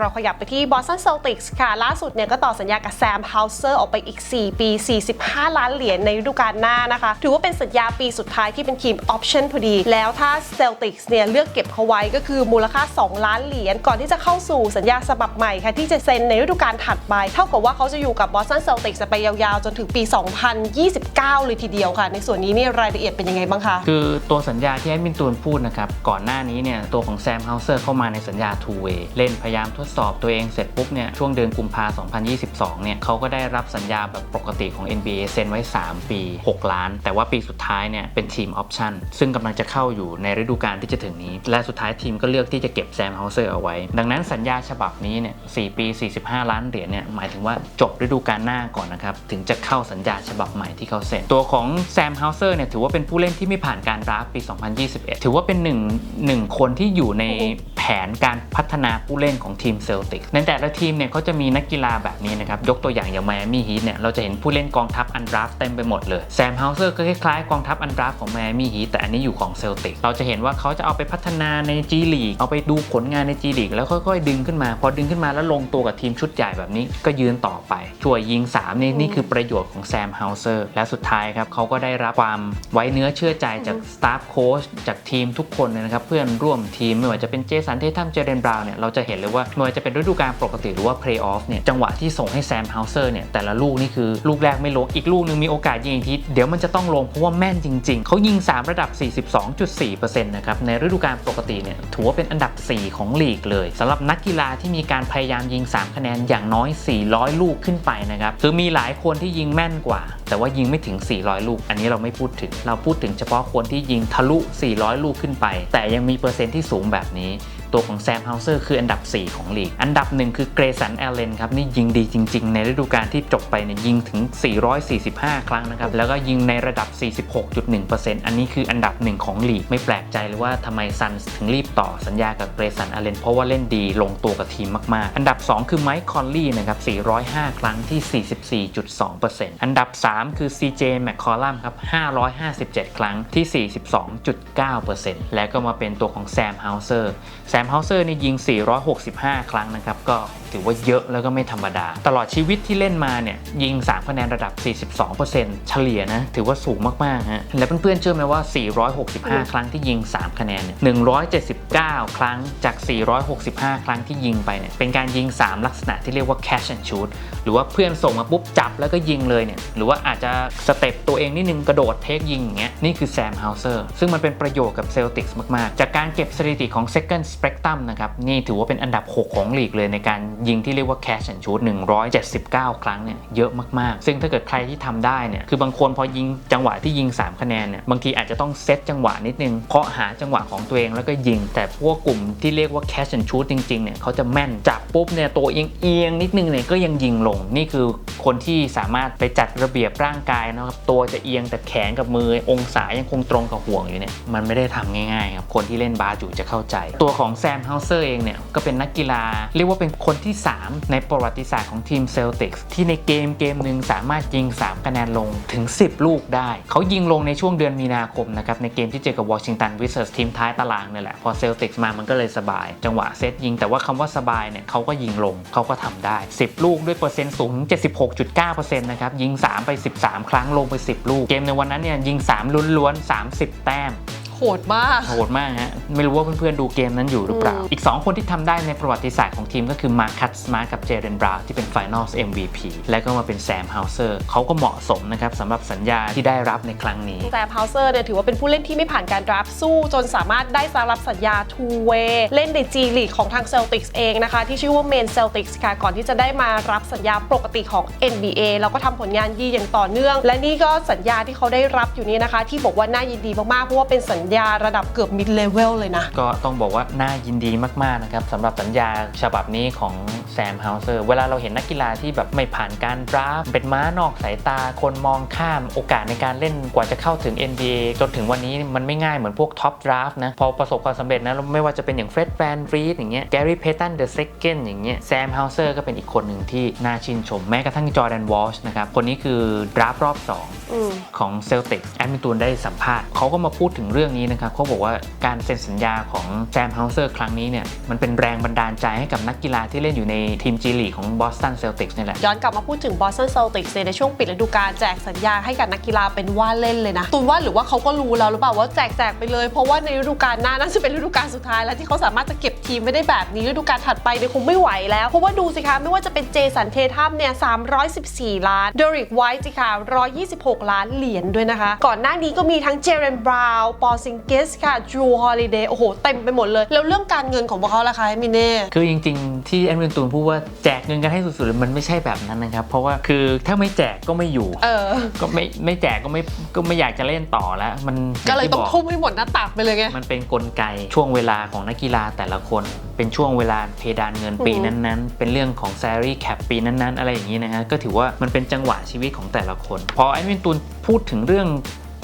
เราขยับไปที่ Boston Celtics ค่ะ ล่าสุดเนี่ยก็ต่อสัญญากับแซม h ฮา s เซอร์ออกไปอีก 4 ปี 45 ล้านเหรียญในฤดูกาลหน้านะคะ ถือว่าเป็นสัญญาปีสุดท้ายที่เป็นทีมออปชั่นพอดี แล้วถ้า Celtics เนี่ยเลือกเก็บเขาไว้ก็คือมูลค่า 2 ล้านเหรียญก่อนที่จะเข้าสู่สัญญาฉบับใหม่ค่ะ ที่จะเซ็นในฤดูกาลถัดไป เท่ากับว่าเขาจะอยู่กับ Boston Celtics ไปยาวๆ จนถึงปี 2029 เลยทีเดียวค่ะ ในส่วนนี้นี่รายละเอียดเป็นยังไงบ้างคะคือตัวสัญญาที่แอดมินตูนพูดนะครับก่อนหน้านี้เนี่ยตัวของแซมเฮาเซอร์เข้ามาในสัญญา two way เล่นพยายามทดสอบตัวเองเสร็จปุ๊บเนี่ยช่วงเดือนกุมภา2022 เนี่ยเขาก็ได้รับสัญญาแบบปกติของ NBA เซ็นไว้ 3 ปี 6 ล้าน แต่ว่าปีสุดท้ายเนี่ยเป็นทีมออปชั่นซึ่งกำลังจะเข้าอยู่ในฤดูกาลที่จะถึงนี้ และสุดท้ายทีมก็เลือกที่จะเก็บแซมเฮาเซอร์เอาไว้ ดังนั้นสัญญาฉบับนี้เนี่ย4ปี 45 ล้านเหรียญเนี่ยหมายถึงว่าจบฤดูกาลหน้าก่อนนะครับถึงจะเข้าสัญญาฉบับใหม่ที่เขาเซ็นตัวของแซมเฮาเซอร์เนี่ยถือว่าเป็นผู้เล่นที่ไม่ผ่านการดราฟต์ปี 2021 ถือว่าเป็นหนึ่งหนึ่งคนที่อยู่ในแผนการพัฒนาผู้เล่นของทีมเซลติกในแต่ละทีมเนี่ยเขาจะมีนักกีฬาแบบนี้นะครับ ยกตัวอย่างอย่างไมอามี่ฮีทเนี่ยเราจะเห็นผู้เล่นกองทัพอันดราฟเต็มไปหมดเลยแซมเฮาเซอร์ก็คล้ายๆกองทัพอันดราฟของไมอามี่ฮีทแต่อันนี้อยู่ของเซลติกเราจะเห็นว่าเขาจะเอาไปพัฒนาใน G League เอาไปดูผลงานใน G League แล้วค่อยๆ ดึงขึ้นมา พอดึงขึ้นมาแล้วลงตัวกับทีมชุดใหญ่แบบนี้ก็ยืนต่อไปช่วยยิง3นี่นี่คือประโยชน์ของแซมเฮาเซอร์และสุดท้ายครับเขาก็ได้รับความไว้เนื้อเชื่อใจจากสตาฟโค้ชจากทีมทุกคนเลยนะครับเพื่อนร่วมทีมไม่ว่าจะเป็นเจสันเททัมเจเรนบราวน์เนี่ยเราจะเห็นเลยว่าไม่ว่าจะเป็นฤดูกาลปกติหรือว่าเพลย์ออฟเนี่ยจังหวะที่ส่งให้แซมเฮาเซอร์เนี่ยแต่ละลูกนี่คือลูกแรกไม่ลงอีกลูกหนึงมีโอกาสยิงอีกทีเดี๋ยวมันจะต้องลงเพราะว่าแม่นจริง ๆเขายิง 3 ระดับ 42.4%นะครับในฤดูกาลปกติเนี่ยถือว่าเป็นอันดับ 4 ของลีกเลยสำหรับนักกีฬาที่มีการพยายามยิง 3 คะแนนอย่างน้อย 400 ลูกขึ้นไปนะครับคือมีหลายคนที่ยิงแม่นกว่า แต่ว่ายิงไม่ถึง 400 ลูก อันนี้เราไม่พูดถึง เราพูดถึงเฉพาะคนที่ยิงทะลุ 400 ลูกขึ้นไป แต่ยังมีเปอร์เซ็นต์ที่สูงแบบนี้ ตัวของแซมเฮาเซอร์คืออันดับ 4 ของลีก อันดับหนึ่งคือเกรสันแอลเลนครับนี่ยิงดีจริง ๆ ในฤดูกาลที่จบไปเนี่ยยิงถึง 445 ครั้งนะครับ แล้วก็ยิงในระดับ 46.1%อันนี้คืออันดับหนึ่งของลีก ไม่แปลกใจเลยว่าทำไมซันถึงรีบต่อสัญญากับเกรสันแอลเลนเพราะว่าเล่นดีลงตัวกับทีมมาก ๆ อันดับ 2 คือไมค์คอนลี่นะครับ 405 ครั้งที่ 44.2%อันดับ 3 คือ CJ แมคคอลัมครับ557 ครั้งที่ 42.9%และก็มาเป็นตัวของแซมเฮาเซอร์แซมเฮาเซอร์นี่ยิง 465 ครั้งนะครับ ก็ ถือว่าเยอะแล้วก็ไม่ธรรมดา ตลอดชีวิตที่เล่นมาเนี่ยยิง 3 คะแนนระดับ 42%เฉลี่ยนะ ถือว่าสูงมากๆฮะและเพื่อนๆเชื่อไหมว่า 465 ครั้งที่ยิง 3 คะแนนเนี่ย179 ครั้งจาก 465 ครั้งที่ยิงไปเนี่ยเป็นการยิง 3 ลักษณะที่เรียกว่า catch and shoot หรือว่าเพื่อนส่งมาปุ๊บจับแล้วก็ยิงเลยเนี่ยหรือว่าอาจจะสเต็ปตัวเองนิดนึงกระโดดเทคยิงอย่างเงี้ยนี่คือแซมเฮาเซอร์ซึ่งมันเป็นประโยชน์กับเซลติกส์มากๆ จากการเก็บสถิติของ second spectrum นะครับนี่ถือว่าเป็นอันดับ 6 ของลีกเลยในการยิงที่เรียกว่า catch and shoot 179 ครั้งเนี่ยเยอะมากๆ ซึ่งถ้าเกิดใครที่ทำได้เนี่ยคือบางคนพอยิงจังหวะที่ยิง 3 คะแนนเนี่ยบางทีอาจจะต้องเซตจังหวะนิดนึงเพราะหาจังหวะของตัวเองแล้วก็ยิง แต่พวกกลุ่มที่เรียกว่า catch and shoot จริงๆเนี่ยเขาจะแม่นจับปุ๊บเนี่ยตัวเอียงเอียงนิดนึงเนี่ยก็ยังยิงลงนี่คือคนที่สามารถไปจัดระเบียบร่างกายนะครับตัวจะเอียงแต่แขนกับมือองศายังคงตรงกับห่วงอยู่เนี่ยมันไม่ได้ทำง่ายๆครับคนที่เล่นบาสอยู่จะเข้าใจ ตัวของแซมเฮาเซอร์เองเนี่ยก็เป็นนักกีฬา เรียกว่าเป็นคนที่3 ในประวัติศาสตร์ของทีมเซลติกส์ที่ในเกมเกมหนึ่งสามารถยิง 3 คะแนนลงถึง 10 ลูกได้ เขายิงลงในช่วงเดือนมีนาคมนะครับ ในเกมที่เจอกับวอชิงตันวิสเซอร์สทีมท้ายตารางเนี่ยแหละ พอเซลติกส์มามันก็เลยสบาย จังหวะเซตยิง แต่ว่าคำว่าสบายเนี่ยเขาก็ยิงลงเขาก็ทำได้ 10 ลูกด้วยเปอร์เซ็นต์สูงถึง76.9%นะครับยิง 3 ไป 13 ครั้งลงไป 10 ลูก เกมในวันนั้นเนี่ยยิง 3 ล้วนๆ30 แต้ม โหดมาก โหดมากฮะ ไม่รู้ว่าเพื่อนๆดูเกมนั้นอยู่หรือเปล่าอืมอีก 2 คนที่ทำได้ในประวัติศาสตร์ของทีมก็คือมาคัตสมาร์กับเจเรนบราวที่เป็น Finals MVP และก็มาเป็นแซมเฮาเซอร์เขาก็เหมาะสมนะครับสำหรับสัญญาที่ได้รับในครั้งนี้ แซมเฮาเซอร์เนี่ยถือว่าเป็นผู้เล่นที่ไม่ผ่านการดราฟต์สู้จนสามารถได้รับสัญญา two way เล่นใน G League ของทาง Celtics เองนะคะ ที่ชื่อว่า Main Celtics ค่ะก่อนที่จะได้มารับสัญญาปกติของ NBA แล้วก็ทำผลงานดีอย่างต่อเนื่อง และนี่ก็สัญญาที่เขาได้รับอยู่นี้นะคะ ที่บอกว่าน่ายินดีมากๆเพราะว่าเป็นสัญญาระดับเกือบ mid level เลยนะ ก็ต้องบอกว่าน่ายินดีมากๆนะครับสำหรับสัญญาฉบับนี้ของแซมเฮาเซอร์เวลาเราเห็นนักกีฬาที่แบบไม่ผ่านการดราฟเป็นม้านอกสายตา คนมองข้ามโอกาสในการเล่นกว่าจะเข้าถึง NBA จนถึงวันนี้มันไม่ง่ายเหมือนพวกท็อปดราฟนะ พอประสบความสำเร็จนะไม่ว่าจะเป็นอย่างเฟร็ดแฟนฟรีดอย่างเงี้ยแกรี่เพตันเดอะเซคันอย่างเงี้ยแซมเฮาเซอร์ก็เป็นอีกคนหนึ่งที่น่าชื่นชมแม้กระทั่งจอร์แดนวอชนะครับคนนี้คือดราฟรอบ2อืม ของเซลติกแอดมินตูนได้สัมภาษณ์เขาก็มาพูดถึงเรื่องนี้นะครับเขาบอกว่าการเซ็นสัญญาของแซมเฮาเซอร์ครั้งนี้เนี่ยมันเป็นแรงบันดาลใจให้กับนักกีฬาที่เล่นอยู่ในทีมจีลีของบอสตันเซลติกส์นี่แหละย้อนกลับมาพูดถึง Boston Celtics ในช่วงปิดฤดูกาลแจกสัญญาให้กับนักกีฬาเป็นว่าเล่นเลยนะตูนว่าหรือว่าเขาก็รู้แล้วหรือเปล่าว่าแจกแจกไปเลย เพราะว่าในฤดูกาลหน้าน่าจะเป็นฤดูกาลสุดท้ายแล้วที่เขาสามารถจะเก็บ ทีมไม่ได้แบบนี้ฤดูกาลถัดไปเนี่ยคงไม่ไหวแล้ว เพราะว่าดูสิคะ ไม่ว่าจะเป็นเจสันเททัมเนี่ย 314 ล้านเดริกไวท์สิคะ 126 ล้านเหรียญด้วยนะคะ ก่อนหน้านี้ก็มีทั้งเจเรนบราวน์ปอซิงเกสค่ะจูฮอลิเดย์โอ้โห เต็มไปหมดเลย แล้วเรื่องการเงินของพวกเขาล่ะคะมิเน่คือจริง ๆ ที่แอนวินตูนพูดว่าแจกเงินกันให้สุดๆมันไม่ใช่แบบนั้นนะครับเพราะว่าคือถ้าไม่แจกก็ไม่อยู่เออก็ไม่ไม่แจกก็ไม่ก็ไม่อยากจะเล่นต่อแล้ว มันก็เลยที่ต้องบทุ่มให้หมดหน้าตักไปเลยไงมันเป็นกลไกช่วงเวลาของนักกีฬาแต่ละคนเป็นช่วงเวลาเพดานเงินปีอือฮึนั้นๆ เป็นเรื่องของ salary cap ปีนั้นๆ อะไรอย่างนี้นะฮะ ก็ถือว่ามันเป็นจังหวะชีวิตของแต่ละคน พอแอนวินตูนพูดถึงเรื่อง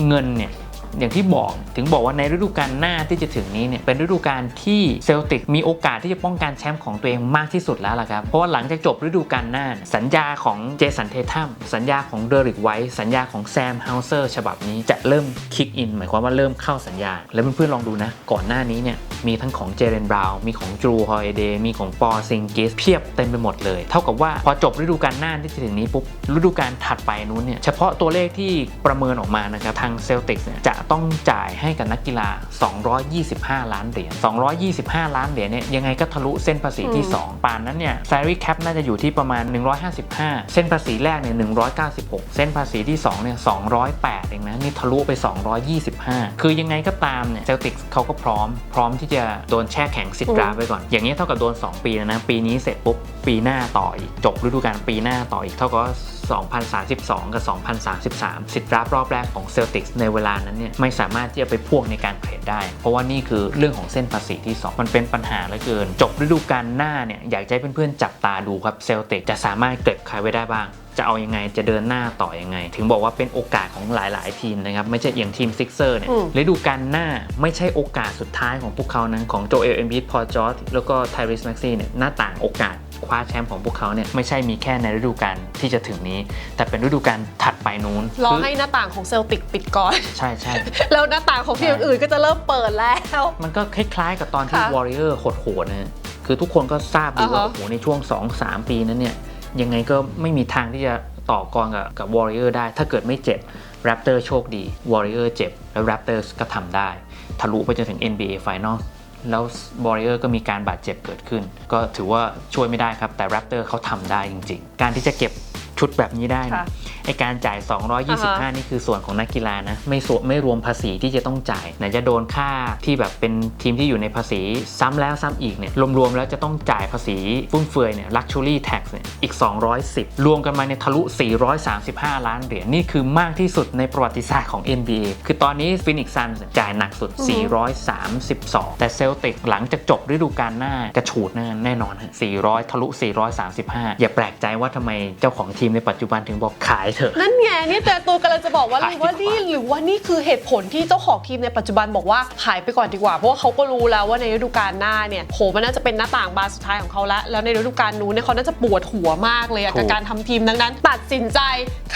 เงินเนี่ย อย่างที่บอกถึงบอกว่าในฤดูกาลหน้าที่จะถึงนี้เนี่ยเป็นฤดูกาลที่เซลติกมีโอกาสที่จะป้องกันแชมป์ของตัวเองมากที่สุดแล้วล่ะครับ เพราะว่าหลังจากจบฤดูกาลหน้า สัญญาของเจสันเททัมสัญญาของเดริกไวท์สัญญาของแซมเฮาเซอร์ฉบับนี้จะเริ่มคิกอินหมายความว่าเริ่มเข้าสัญญา แล้วเพื่อนๆลองดูนะ ก่อนหน้านี้เนี่ยมีทั้งของเจเรนบราวมีของจูฮอยเดย์มีของปอซิงกิสเพียบเต็มไปหมดเลย เท่ากับว่าพอจบฤดูกาลหน้าที่จะถึงนี้ปุ๊บฤดูกาลถัดไปนู้นเนี่ยเฉพาะตัวเลขที่ประเมินออกมานะครับทางเซลติกเนี่ยจะต้องจ่ายให้กับนักกีฬา 225 ล้านเหรียญ 225 ล้านเหรียญเนี่ยยังไงก็ทะลุเส้นภาษีที่ 2 ป่านนั้นเนี่ย salary cap น่าจะอยู่ที่ประมาณ 155 เส้นภาษีแรกเนี่ย 196 เส้นภาษีที่2เนี่ย 208 เองนะ นี่ทะลุไป 225 คือยังไงก็ตามเนี่ยเซลติกเขาก็พร้อม พร้อมที่จะโดนแช่แข็งสิทธิ์ดราฟต์ไว้ก่อน อย่างนี้ยเท่ากับโดน 2 ปีแล้วนะ ปีนี้เสร็จปุ๊บ ปีหน้าต่ออีก จบฤดูกาลปีหน้าต่ออีก เท่ากับว่า 2032 กับ 2033 สิทธิ์รับรอบแรกของเซลติกในเวลานั้นเนี่ยไม่สามารถที่จะไปพ่วงในการเทรดได้ เพราะว่านี่คือเรื่องของเส้นภาษีที่ 2 มันเป็นปัญหาเหลือเกิน จบฤดูกาลหน้าเนี่ยอยากจะให้เพื่อนๆจับตาดูครับเซลติกจะสามารถเก็บใครไว้ได้บ้างจะเอายังไงจะเดินหน้าต่อยังไง ถึงบอกว่าเป็นโอกาสของหลาย ๆ ทีมนะครับ ไม่ใช่อย่างทีมซิกเซอร์เนี่ยอืมฤดูกาลหน้าไม่ใช่โอกาสสุดท้ายของพวกเขานั้นของโจเอลเอ็มบีพอจอร์จแล้วก็ไทริสแม็กซี่เนี่ยหน้าต่างโอกาส คว้าแชมป์ของพวกเขาเนี่ยไม่ใช่มีแค่ในฤดูกาลที่จะถึงนี้ แต่เป็นฤดูกาลถัดไปนู้นรอคือให้หน้าต่างของเซลติกปิดก่อน ใช่ใช่แล้วหน้าต่างของทีมอื่นๆก็จะเริ่มเปิดแล้ว มันก็คล้ายๆกับตอนที่ค่ะวอริเออร์โหดๆนะฮะคือทุกคนก็ทราบดีว่าอ่าฮะโอ้โหในช่วง 2-3 ปีนั้นเนี่ยยังไงก็ไม่มีทางที่จะต่อกรกับกับวอริเออร์ได้ ถ้าเกิดไม่เจ็บ Raptor โชคดีวอริเออร์เจ็บ แล้ว Raptors ก็ทำได้ ทะลุไปจนถึง NBA Final แล้ววอริเออร์ก็มีการบาดเจ็บเกิดขึ้น ก็ถือว่าช่วยไม่ได้ครับ แต่แรปเตอร์เขาทำได้จริง ๆ การที่จะเก็บชุดแบบนี้ได้นะค่ะ อการจ่ายอ่าฮะ225 นี่คือส่วนของนักกีฬานะ ไม่ส่วนไม่รวมภาษีที่จะต้องจ่ายไหนจะโดนค่าที่แบบเป็นทีมที่อยู่ในภาษีซ้ำแล้วซ้ำอีกเนี่ยรวมๆแล้วจะต้องจ่ายภาษีฟุ่มเฟือยเนี่ย luxury tax เนี่ยอีก 210 รวมกันมาเนี่ยทะลุ 435 ล้านเหรียญนี่คือมากที่สุดในประวัติศาสตร์ของ NBA คือตอนนี้ Phoenix Suns จ่ายหนักสุด 432 แต่เซลติกหลังจากจบฤดูกาลหน้ากระฉูดแน่นอนฮะ400 ทะลุ 435 อย่าแปลกใจว่าทำไมเจ้าของทีมในปัจจุบันถึงบอกขายเถอะ นั่นไงนี่แต่ตัวกำลังจะบอกว่าขายหรือว่าดีกว่านี่หรือว่านี่คือเหตุผลที่เจ้าของทีมในปัจจุบันบอกว่าขายไปก่อนดีกว่าเพราะว่าเขาก็รู้แล้วว่าในฤดูกาลหน้าเนี่ยโหมันน่าจะเป็นหน้าต่างบานสุดท้ายของเขาแล้วแล้วในฤดูกาลนู้นเนี่ยเขาน่าจะปวดหัวมากเลยอะกับการทำทีมดังนั้น ตัดสินใจ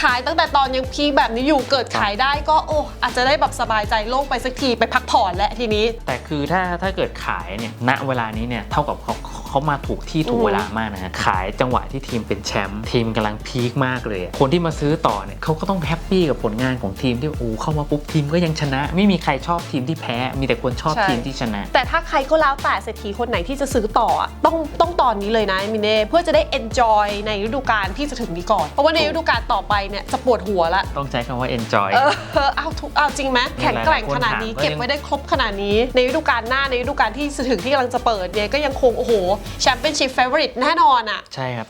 ขายตั้งแต่ตอนยังพีคแบบนี้อยู่เกิดขายได้ก็โอ้อาจจะได้แบบสบายใจโล่งไปสักทีไปพักผ่อนและทีนี้ แต่คือถ้าถ้าเกิดขายเนี่ยณเวลานี้เนี่ยเท่ากับเขา เขามาถูกที่ถูกอืมเวลามากนะฮะขายจังหวะที่ทีมเป็นแชมป์ทีมกำลังพีคมากเลยอะคนที่มาซื้อต่อเนี่ยเขาก็ต้องแฮปปี้กับผลงานของทีมที่โอ้เข้ามาปุ๊บทีมก็ยังชนะ ไม่มีใครชอบทีมที่แพ้ มีแต่คนชอบใช่ทีมที่ชนะ แต่ถ้าใครก็แล้วแต่เศรษฐีคนไหนที่จะซื้อต่ออะต้องต้องตอนนี้เลยนะมินเน่เพื่อจะได้ enjoy ในฤดูกาลที่จะถึงนี้ก่อน เพราะว่าในฤดูกาลต่อไปเนี่ยจะปวดหัวละ ต้องใช้คำว่า enjoy เออเอาทุกเอาจริงไหมแข็งแกร่งขนาดนี้หลายๆคนถามว่าเก็บไว้ได้ครบขนาดนี้ ในฤดูกาลหน้าในฤดูกาลที่จะถึงที่กำลังจะเปิดเนี่ยก็ยังคงโอ้โหแชมเปี้ยนชิพเฟเวอริตแน่นอนอะ ใช่ครับ